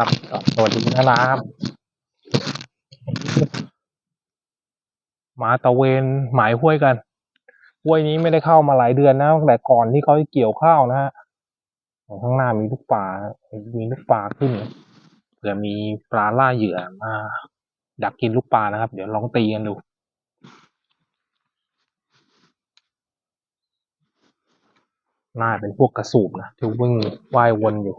ครับสวัสดีนะครับมาตะเวนหมายห้วยกันห้วยนี้ไม่ได้เข้ามาหลายเดือนนะตั้งแต่ก่อนที่เขาเกี่ยวข้าวนะฮะข้างหน้ามีลูกปลา มีลูกปลาขึ้นเผื่อมีปลาล่าเหยื่อมาดักกินลูกปลานะครับ เดี๋ยวลองตีกันดูน่าเป็นพวกกระสูบนะที่วิ่งว่ายวนอยู่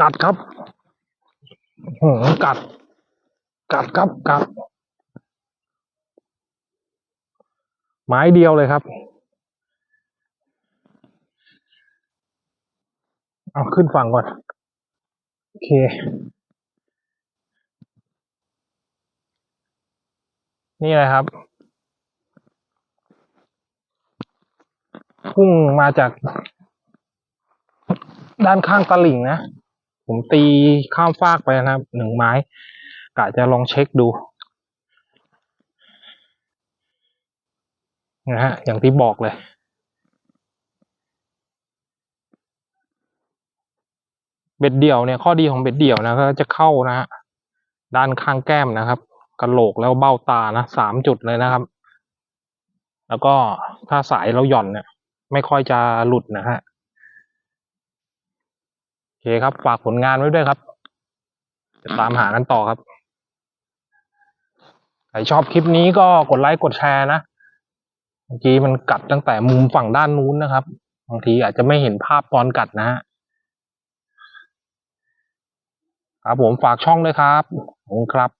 กัดครับหืมกัด กัดครับกัด ไม้เดียวเลยครับ เอาขึ้นฝั่งก่อน โอเคนี่เลยครับ พุ่งมาจาก ด้านข้างตลิ่งนะ ผมตีข้ามฟากไปนะครับหนึ่งไม้กะจะลองเช็คดูนะฮะอย่างที่บอกเลยเบ็ดเดี่ยวเนี่ยข้อดีของเบ็ดเดี่ยวนะก็จะเข้านะฮะด้านข้างแก้มนะครับกระโหลกแล้วเบ้าตานะสามจุดเลยนะครับ แล้วก็ถ้าสายเราหย่อนเนี่ยไม่ค่อยจะหลุดนะฮะ โอเคครับ ฝากผลงานไว้ด้วยครับ จะตามหากันต่อครับใครชอบคลิปนี้ก็กดไลค์กดแชร์นะเมื่อกี้มันกัดตั้งแต่มุมฝั่งด้านนู้นนะครับบางทีอาจจะไม่เห็นภาพตอนกัดนะฮะครับผมฝากช่องด้วยครับขอบคุณครับ